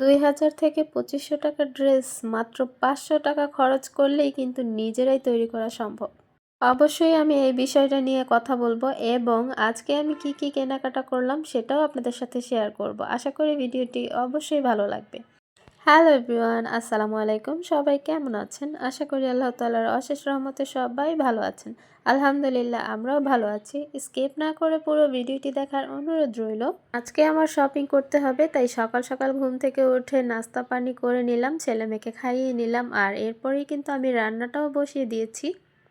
দুই হাজার থেকে পঁচিশশো টাকার ড্রেস মাত্র পাঁচশো টাকা খরচ করলেই কিন্তু নিজেরাই তৈরি করা সম্ভব। অবশ্যই আমি এই বিষয়টা নিয়ে কথা বলব এবং আজকে আমি কি কি কেনাকাটা করলাম সেটাও আপনাদের সাথে শেয়ার করব। আশা করি ভিডিওটি অবশ্যই ভালো লাগবে। হ্যালো এভরিওয়ান, আসসালামু আলাইকুম। সবাই কেমন আছেন? আশা করি আল্লাহ তালার অশেষ রহমতে সবাই ভালো আছেন। আলহামদুলিল্লাহ, আমরাও ভালো আছি। স্কিপ না করে পুরো ভিডিওটি দেখার অনুরোধ রইল। আজকে আমার শপিং করতে হবে, তাই সকাল সকাল ঘুম থেকে উঠে নাস্তা পানি করে নিলাম ছেলে মেয়েকে খাইয়ে নিলাম, আর এরপরেই কিন্তু আমি রান্নাটাও বসিয়ে দিয়েছি।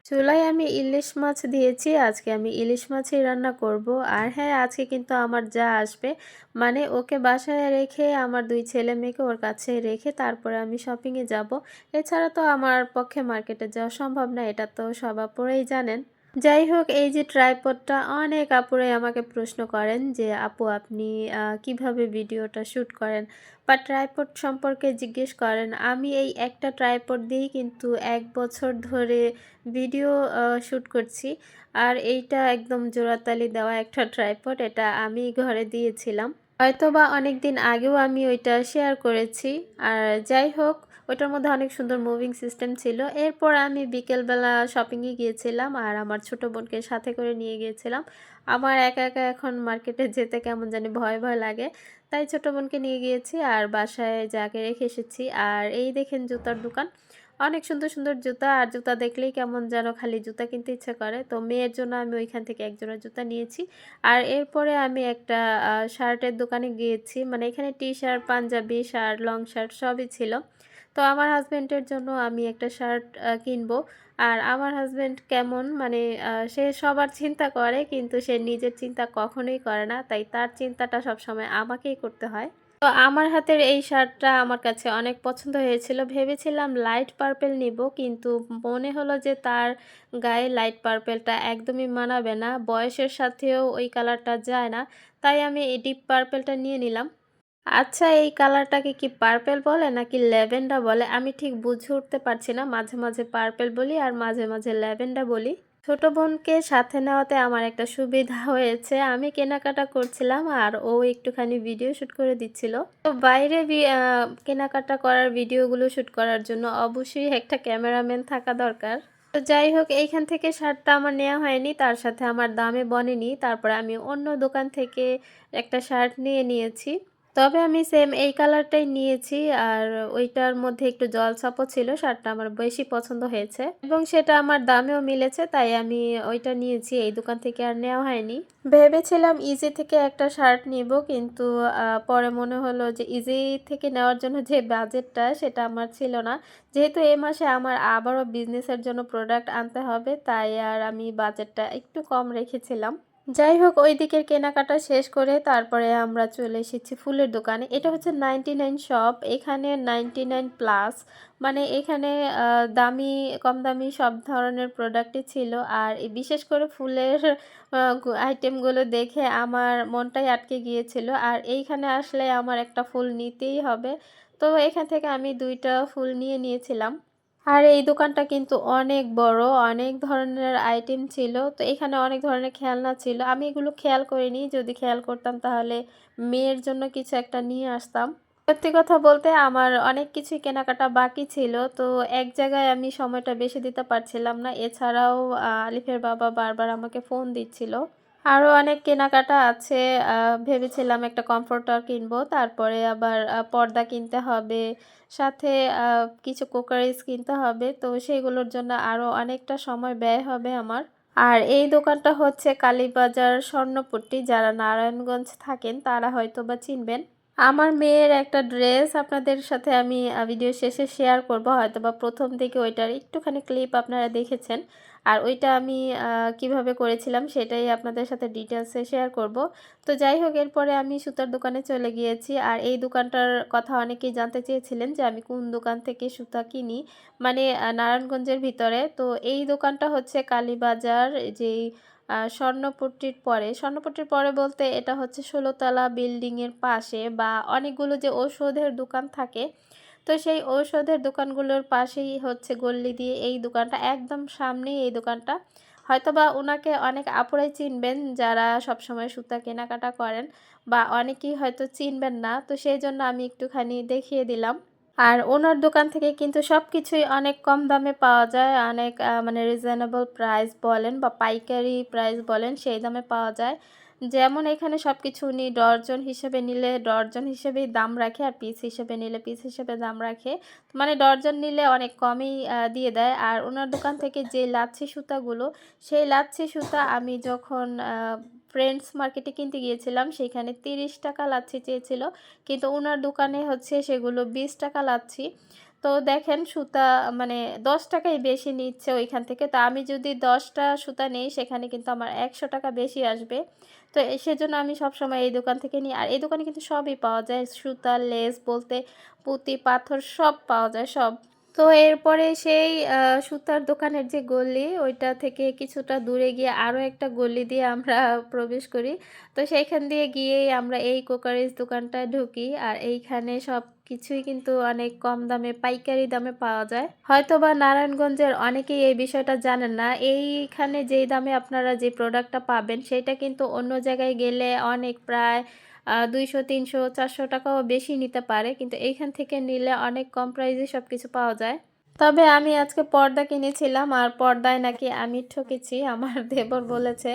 চুলায় আমি ইলিশ মাছ দিয়েছি, আজকে আমি ইলিশ মাছই রান্না করব। আর হ্যাঁ আজকে কিন্তু আমার যা আসবে মানে ওকে বাসায় রেখে, আমার দুই ছেলে মেয়েকে ওর কাছে রেখে তারপরে আমি শপিংয়ে যাব। এছাড়া তো আমার পক্ষে মার্কেটে যাওয়া সম্ভব না, এটা তো সব পরেই জানেন। যাই হোক, এই যে ট্রাইপডটা, অনেক আপুরাই আমাকে প্রশ্ন করেন যে, আপু, আপনি কীভাবে ভিডিওটা শ্যুট করেন? বা ট্রাইপড সম্পর্কে জিজ্ঞেস করেন। আমি এই একটা ট্রাইপড দিয়েই কিন্তু এক বছর ধরে ভিডিও শ্যুট করছি। আর এইটা একদম জোড়াতালি দেওয়া একটা ট্রাইপড, এটা আমি ঘরে দিয়েছিলাম। হয়তো বা অনেক দিন আগেও আমি ওইটা শেয়ার করেছি। আর যাই হোক, ওইটার মধ্যে অনেক সুন্দর মুভিং সিস্টেম ছিল। এরপর আমি বিকেলবেলা শপিংয়ে গিয়েছিলাম আর আমার ছোট বোনকে সাথে করে নিয়ে গিয়েছিলাম। আমার একা একা এখন মার্কেটে যেতে কেমন জানি ভয় ভয় লাগে। তাই ছোট বোনকে নিয়ে গিয়েছি আর বাসায় যাকে রেখে এসেছি। আর এই দেখেন জুতার দোকান। অনেক সুন্দর সুন্দর জুতা আর জুতা দেখলেই কেমন যেন খালি জুতা কিনতে ইচ্ছে করে। তো মেয়ের জন্য আমি ওইখান থেকে একজোড়া জুতা নিয়েছি। আর এরপরে আমি একটা শার্টের দোকানে গিয়েছি। মানে এখানে T shirt panjabi shirt, long shirt সবই ছিল। তো আমার হাজব্যান্ডের জন্য আমি একটা শার্ট কিনবো। আর আমার হাজব্যান্ড কেমন মানে সে সবার চিন্তা করে, কিন্তু সে নিজের চিন্তা কখনোই করে না। তাই তার চিন্তাটা সবসময় আমাকেই করতে হয়। তো আমার হাতের এই শার্টটা আমার কাছে অনেক পছন্দ হয়েছিল। ভেবেছিলাম লাইট পার্পেল নিব, কিন্তু মনে হলো যে তার গায়ে লাইট পার্পেলটা একদমই মানাবে না। বয়সের সাথেও ওই কালারটা যায় না, তাই আমি এই ডিপ পার্পেলটা নিয়ে নিলাম। আচ্ছা এই কালারটাকে কি পার্পেল বলে নাকি ল্যাভেন্ডা বলে? আমি ঠিক বুঝে উঠতে পারছি না। মাঝে মাঝে পার্পেল বলি আর মাঝে মাঝে ল্যাভেন্ডা বলি। ছোট বোনকে সাথে নেওয়াতে আমার একটা সুবিধা হয়েছে। আমি কেনাকাটা করছিলাম আর ও একটুখানি ভিডিও শ্যুট করে দিচ্ছিল। তো বাইরে কেনাকাটা করার ভিডিওগুলো শ্যুট করার জন্য অবশ্যই একটা ক্যামেরাম্যান থাকা দরকার। তো যাই হোক, এইখান থেকে শার্টটা আমার নেওয়া হয়নি, তার সাথে আমার দামে বনেনি। তারপরে আমি অন্য দোকান থেকে একটা শার্ট নিয়ে নিয়েছি। তবে আমি সেম এই কালারটাই নিয়েছি। আর ওইটার মধ্যে একটু জল ছাপও ছিল, শার্টটা আমার বেশি পছন্দ হয়েছে। এবং সেটা আমার দামেও মিলেছে, তাই আমি ওইটা নিয়েছি। এই দোকান থেকে আর নেওয়া হয়নি। ভেবেছিলাম ইজি থেকে একটা শার্ট নিব, কিন্তু পরে মনে হলো যে ইজি থেকে নেওয়ার জন্য যে বাজেটটা সেটা আমার ছিল না। যেহেতু এই মাসে আমার আবারও বিজনেসের জন্য প্রোডাক্ট আনতে হবে, তাই আর আমি বাজেটটা একটু কম রেখেছিলাম। যাই হোক, ওই দিকের কেনাকাটা শেষ করে তারপরে আমরা চলে এসেছি ফুলের দোকানে। এটা হচ্ছে নাইনটি নাইন শপ এখানে নাইনটি নাইন প্লাস মানে এখানে দামি, কম দামি সব ধরনের প্রোডাক্টই ছিল। আর বিশেষ করে ফুলের আইটেমগুলো দেখে আমার মনটাই আটকে গিয়েছিল। আর এইখানে আসলে আমার একটা ফুল নিতেই হবে। তো এখান থেকে আমি দুইটা ফুল নিয়ে নিয়েছিলাম। আর এই দোকানটা কিন্তু অনেক বড়, অনেক ধরনের আইটেম ছিল। তো এখানে অনেক ধরনের খেলনা ছিল। আমি এগুলো খেয়াল করিনি। যদি খেয়াল করতাম তাহলে মেয়ের জন্য কিছু একটা নিয়ে আসতাম। সত্যি কথা বলতে আমার অনেক কিছু কেনাকাটা বাকি ছিল। তো এক জায়গায় আমি সময়টা বেশি দিতে পারছিলাম না। এছাড়াও আলিফের বাবা বারবার আমাকে ফোন দিচ্ছিল। আরও অনেক কেনাকাটা আছে ভেবেছিলাম একটা কমফোর্টার কিনবো, তারপরে আবার পর্দা কিনতে হবে, সাথে কিছু কুকারিজ কিনতে হবে, তো সেগুলোর জন্য আরও অনেকটা সময় ব্যয় হবে আমার। আর এই দোকানটা হচ্ছে কালীবাজার স্বর্ণপট্টি, যারা নারায়ণগঞ্জ থাকেন তারা হয়তো বা চিনবেন। আমার মেয়ের একটা ড্রেস আপনাদের সাথে আমি ভিডিও শেষে শেয়ার করব হয়তো বা প্রথম থেকে ওইটার একটুখানি ক্লিপ আপনারা দেখেছেন। আর ওইটা আমি কীভাবে করেছিলাম সেটাই আপনাদের সাথে ডিটেলসে শেয়ার করব। তো যাই হোক, এরপরে আমি সুতার দোকানে চলে গিয়েছি। আর এই দোকানটার কথা অনেকেই জানতে চেয়েছিলেন যে আমি কোন দোকান থেকে সুতা কিনি। মানে নারায়ণগঞ্জের ভিতরে। তো এই দোকানটা হচ্ছে কালীবাজার, যেই স্বর্ণপট্টির পরে। স্বর্ণপট্টির পরে বলতে এটা হচ্ছে ষোলোতলা বিল্ডিংয়ের পাশে বা অনেকগুলো যে ঔষধের দোকান থাকে তো সেই ঔষধের দোকানগুলোর পাশেই হচ্ছে গল্লি দিয়ে এই দোকানটা, একদম সামনেই এই দোকানটা। হয়তোবা ওনাকে অনেক আপুরাই চিনবেন যারা সবসময় সুতা কেনাকাটা করেন বা অনেকেই হয়তো চিনবেন না, তো সেই জন্য আমি একটুখানি দেখিয়ে দিলাম। আর ওনার দোকান থেকে কিন্তু সব কিছুই অনেক কম দামে পাওয়া যায়, অনেক মানে রিজনেবল প্রাইস বলেন বা পাইকারি প্রাইস বলেন সেই দামে পাওয়া যায়। যেমন এখানে সব কিছু উনি ডর্জন হিসেবে নিলে ডর্জন হিসেবেই দাম রাখে আর পিস হিসেবে নিলে পিস হিসেবে দাম রাখে। মানে ডর্জন নিলে অনেক কমই দিয়ে দেয়। আর ওনার দোকান থেকে যে লাচ্ছি সুতাগুলো, সেই লাচ্ছি সুতা আমি যখন ফ্রেন্ডস মার্কেটে কিনতে গিয়েছিলাম সেখানে তিরিশ টাকা লাচ্ছি চেয়েছিল। কিন্তু ওনার দোকানে হচ্ছে সেগুলো বিশ টাকা লাচ্ছি। তো দেখেন সুতা মানে দশ টাকাই বেশি নিচ্ছে ওইখান থেকে। তা আমি যদি দশটা সুতা নেই, সেখানে কিন্তু আমার একশো টাকা বেশি আসবে। তো সেজন্য আমি সবসময় এই দোকান থেকে নিই। আর এই দোকানে কিন্তু সবই পাওয়া যায়। সুতা, লেস বলতে পুঁতি, পাথর সব পাওয়া যায়, সব। তো এরপরে সেই সুতার দোকানের যে গলি, ওইটা থেকে কিছুটা দূরে গিয়ে আরও একটা গলি দিয়ে আমরা প্রবেশ করি। তো সেইখান দিয়ে গিয়েই আমরা এই কোকারিজ দোকানটায় ঢুকি আর এইখানে সব কিছুই কিন্তু অনেক কম দামে, পাইকারি দামে পাওয়া যায়। হয়তো বা নারায়ণগঞ্জের অনেকেই এই বিষয়টা জানেন না। এইখানে যেই দামে আপনারা যে প্রোডাক্টটা পাবেন, সেটা কিন্তু অন্য জায়গায় গেলে অনেক প্রায় দুইশো, তিনশো, চারশো টাকাও বেশি নিতে পারে, কিন্তু এইখান থেকে নিলে অনেক কম প্রাইসে সব কিছু পাওয়া যায়। তবে আমি আজকে পর্দা কিনেছিলাম, আর পর্দায় নাকি আমি ঠকেছি, আমার দেবর বলেছে।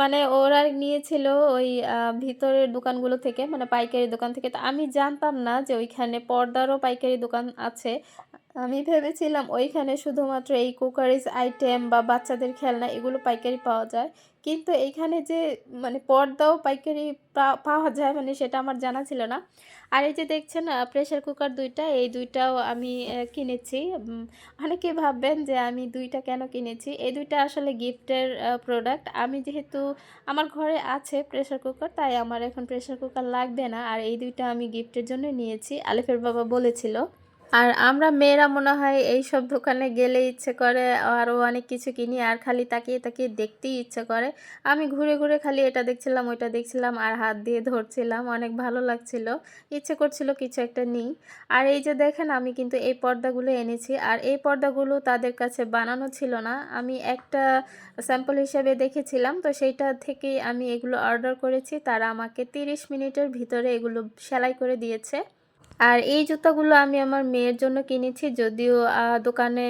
মানে ওরা নিয়েছিল ওই ভিতরের দোকানগুলো থেকে মানে পাইকারি দোকান থেকে। তো আমি জানতাম না যে ওইখানে পর্দারও পাইকারি দোকান আছে। আমি ভেবেছিলাম ওইখানে শুধুমাত্র এই কুকারিজ আইটেম বা বাচ্চাদের খেলনা এগুলো পাইকারি পাওয়া যায়। কিন্তু এইখানে যে মানে পর্দাও পাইকারি পাওয়া যায় মানে সেটা আমার জানা ছিল না। আর এই যে দেখছেন প্রেশার কুকার দুইটা, এই দুইটাও আমি কিনেছি। অনেকে ভাববেন যে আমি দুইটা কেন কিনেছি? এই দুইটা আসলে গিফটের প্রোডাক্ট আমি যেহেতু আমার ঘরে আছে প্রেশার কুকার, তাই আমার এখন প্রেশার কুকার লাগবে না। আর এই দুইটা আমি গিফটের জন্য নিয়েছি। আলিফের বাবা বলেছিল। আর আমরা মেয়েরা মনে হয় এই সব দোকানে গেলে ইচ্ছে করে আরও অনেক কিছু কিনি আর খালি তাকিয়ে তাকিয়ে দেখতেই ইচ্ছে করে। আমি ঘুরে ঘুরে খালি এটা দেখছিলাম, ওইটা দেখছিলাম আর হাত দিয়ে ধরছিলাম, অনেক ভালো লাগছিল। ইচ্ছে করছিল কিছু একটা নিই। আর এই যে দেখেন, আমি কিন্তু এই পর্দাগুলো এনেছি আর এই পর্দাগুলো তাদের কাছে বানানো ছিল না। আমি একটা স্যাম্পল হিসেবে দেখেছিলাম, তো সেইটা থেকেই আমি এগুলো অর্ডার করেছি। তারা আমাকে তিরিশ মিনিটের ভিতরে এগুলো সেলাই করে দিয়েছে। আর এই জুতাগুলো আমি আমার মেয়ের জন্য কিনেছি যদিও দোকানে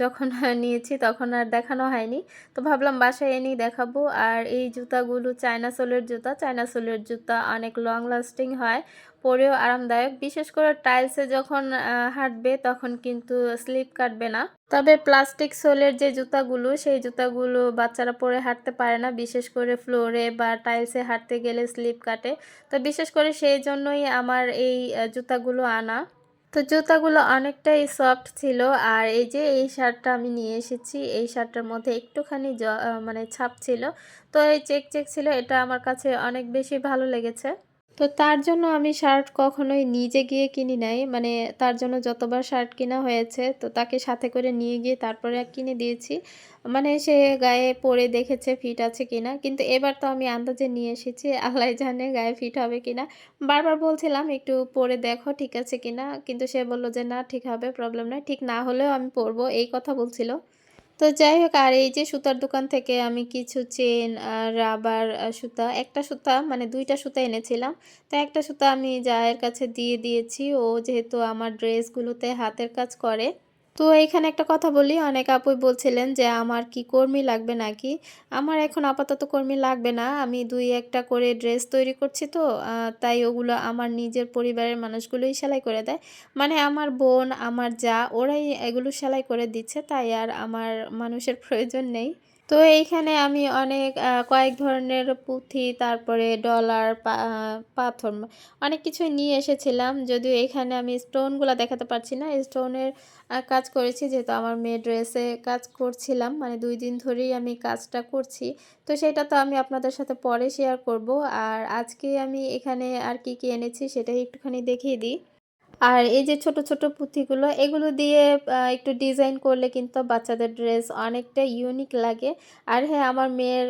যখন নিয়েছি তখন আর দেখানো হয়নি। তো ভাবলাম বাসায় এনেই দেখাবো। আর এই জুতাগুলো চায়না সোলের জুতা। চায়না সোলের জুতা অনেক লং লাস্টিং হয়। পরেও আরামদায়ক। বিশেষ করে টাইলসে যখন হাঁটবে তখন কিন্তু স্লিপ কাটবে না। তবে প্লাস্টিক সোলের যে জুতাগুলো, সেই জুতাগুলো বাচ্চারা পরে হাঁটতে পারে না। বিশেষ করে ফ্লোরে বা টাইলসে হাঁটতে গেলে স্লিপ কাটে। তো বিশেষ করে সেই জন্যই আমার এই জুতাগুলো আনা। তো জুতাগুলো অনেকটাই সফট ছিল। আর এই যে এই শার্টটা আমি নিয়ে এসেছি, এই শার্টটার মধ্যে একটুখানি মানে ছাপ ছিল। তো এই চেক চেক ছিল, এটা আমার কাছে অনেক বেশি ভালো লেগেছে। তো তার জন্য আমি শার্ট কখনোই নিজে গিয়ে কিনি নাই। মানে তার জন্য যতবার শার্ট কেনা হয়েছে, তো তাকে সাথে করে নিয়ে গিয়ে তারপরে কিনে দিয়েছি। মানে সে গায়ে পরে দেখেছে ফিট আছে কিনা। কিন্তু এবার তো আমি আন্দাজে নিয়ে এসেছি, আল্লাহ জানে গায়ে ফিট হবে কিনা। বারবার বলছিলাম, একটু পরে দেখো ঠিক আছে কিনা। কিন্তু সে বলল যে, না, ঠিক হবে প্রবলেম নাই। ঠিক না হলেও আমি পরবো। এই কথা বলছিল। তো যাই হোক, আর এই যে সুতার দোকান থেকে আমি কিছু চেন আর রাবার সুতা, একটা সুতা মানে দুইটা সুতা এনেছিলাম। তো একটা সুতা আমি জায়ের কাছে দিয়ে দিয়েছি। ও যেহেতু আমার ড্রেসগুলোতে হাতের কাজ করে তো এখানে একটা কথা বলি, অনেক আপুই বলছিলেন যে, আমার কি কর্মী লাগবে নাকি? আমার এখন আপাতত কর্মী লাগবে না, আমি দুই একটা করে ড্রেস তৈরি করছি তো তাই ওগুলো আমার নিজের পরিবারের মানুষগুলোই সেলাই করে দেয়। মানে আমার বোন, আমার যা, ওরাই এগুলো সেলাই করে দিচ্ছে, তাই আর আমার মানুষের প্রয়োজন নেই। তো এইখানে আমি অনেক কয়েক ধরনের পুঁথি, তারপরে ডলার পাথর, অনেক কিছুই নিয়ে এসেছিলাম। যদিও এখানে আমি স্টোনগুলো দেখাতে পারছি না। স্টোনের কাজ করেছি যেহেতু আমার মেয়ে ড্রেসে কাজ করছিলাম। মানে দুই দিন ধরেই আমি কাজটা করছি। তো সেটা তো আমি আপনাদের সাথে পরে শেয়ার করব। আর আজকে আমি এখানে আর কি কি এনেছি সেটাই একটুখানি দেখিয়ে দিই। আর এই যে ছোট ছোট পুঁথিগুলো, এগুলো দিয়ে একটু ডিজাইন করলে কিন্তু বাচ্চাদের ড্রেস অনেকটা ইউনিক লাগে। আর হ্যাঁ আমার মেয়ের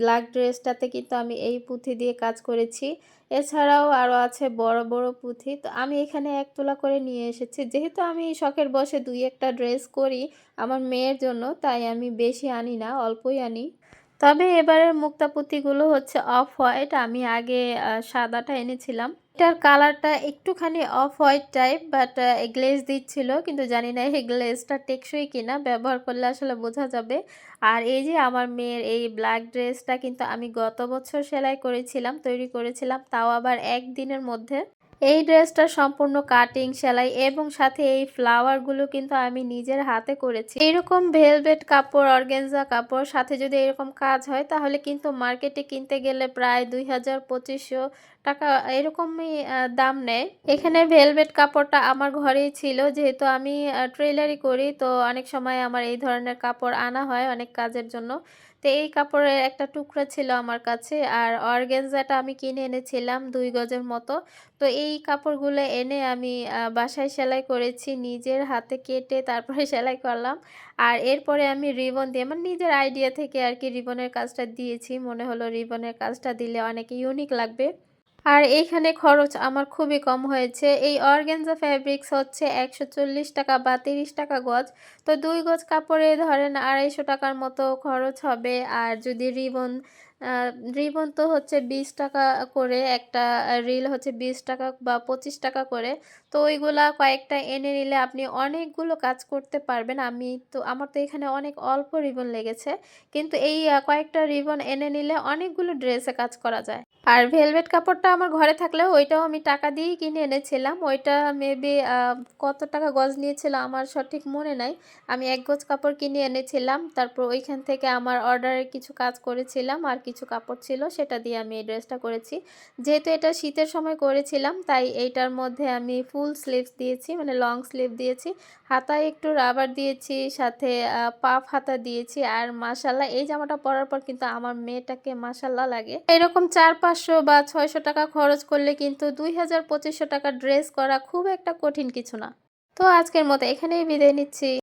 ব্ল্যাক ড্রেসটাতে কিন্তু আমি এই পুঁথি দিয়ে কাজ করেছি। এছাড়াও আরও আছে বড় বড় পুঁথি। তো আমি এখানে এক তোলা করে নিয়ে এসেছি। যেহেতু আমি শখের বসে দুই একটা ড্রেস করি আমার মেয়ের জন্য, তাই আমি বেশি আনি না, অল্পই আনি। তবে এবারের মুক্তা পুঁতিগুলো হচ্ছে অফ হোয়াইট। আমি আগে সাদাটা এনেছিলাম। এটার কালারটা একটুখানি off white type, but glaze দিচ্ছিল, কিন্তু জানি না এই গ্লেজটা টেকসই কিনা, ব্যবহার করলে আসলে বোঝা যাবে। আর এই যে আমার মেয়ের এই ব্ল্যাক ড্রেসটা কিন্তু আমি গত বছর সেলাই করেছিলাম, তৈরি করেছিলাম, তাও আবার একদিনের মধ্যে। এই ড্রেসটা সম্পূর্ণ কাটিং, সেলাই এবং সাথে এই ফ্লাওয়ারগুলো কিন্তু আমি নিজের হাতে করেছি। এরকম ভেলভেট কাপড়, অর্গেনজা কাপড়, সাথে যদি এরকম কাজ হয়, তাহলে কিন্তু মার্কেটে কিনতে গেলে প্রায় দুই হাজার পঁচিশশো টাকা এরকমই দাম নেয়। এখানে ভেলভেট কাপড়টা আমার ঘরেই ছিল, যেহেতু আমি ট্রেলারি করি, তো অনেক সময় আমার এই ধরনের কাপড় আনা হয় অনেক কাজের জন্য। তো এই কাপড়ের একটা টুকরা ছিল আমার কাছে, আর অর্গেনজাটা আমি কিনে এনেছিলাম দুই গজের মতো। তো এই কাপড়গুলো এনে আমি বাসায় সেলাই করেছি, নিজের হাতে কেটে তারপরে সেলাই করলাম। আর এরপরে আমি রিবন দিয়ে আমার নিজের আইডিয়া থেকে আর কি রিবনের কাজটা দিয়েছি। মনে হলো রিবনের কাজটা দিলে অনেক ইউনিক লাগবে। আর এইখানে খরচ আমার খুবই কম হয়েছে। এই অর্গ্যানজা ফ্যাব্রিক্স হচ্ছে একশো চল্লিশ টাকা বা তিরিশ টাকা গজ। তো দুই গজ কাপড়ে ধরেন আড়াইশো টাকার মতো খরচ হবে। আর যদি রিবন রিবন তো হচ্ছে বিশ টাকা করে, একটা রিল হচ্ছে বিশ টাকা বা পঁচিশ টাকা করে। তো ওইগুলা কয়েকটা এনে নিলে আপনি অনেকগুলো কাজ করতে পারবেন। আমি তো, আমার তো এখানে অনেক অল্প রিবন লেগেছে। কিন্তু এই কয়েকটা রিবন এনে নিলে অনেকগুলো ড্রেসে কাজ করা যায়। আর ভেলভেট কাপড়টা আমার ঘরে থাকলেও ওইটাও আমি টাকা দিয়েই কিনে এনেছিলাম। ওইটা মেবি কত টাকা গজ নিয়েছিল আমার সঠিক মনে নাই। আমি এক গজ কাপড় কিনে এনেছিলাম, তারপর ওইখান থেকে আমার অর্ডারের কিছু কাজ করেছিলাম আর কিছু কাপড় ছিল, সেটা দিয়ে আমি এই ড্রেসটা করেছি। যেহেতু এটা শীতের সময় করেছিলাম, তাই এইটার মধ্যে আমি ফুল স্লিভস দিয়েছি মানে লং স্লিভ দিয়েছি। হাতায় একটু রাবার দিয়েছি, সাথে পাফ হাতা দিয়েছি। আর মাসাল্লাহ এই জামাটা পরার পর কিন্তু আমার মেয়েটাকে মাসাল্লাহ লাগে। এরকম চার পাঁচশো বা ছয়শো টাকা খরচ করলে কিন্তু দুই হাজার পঁচিশশো টাকা ড্রেস করা খুব একটা কঠিন কিছু না। তো আজকের মতো এখানেই বিদায় নিচ্ছি।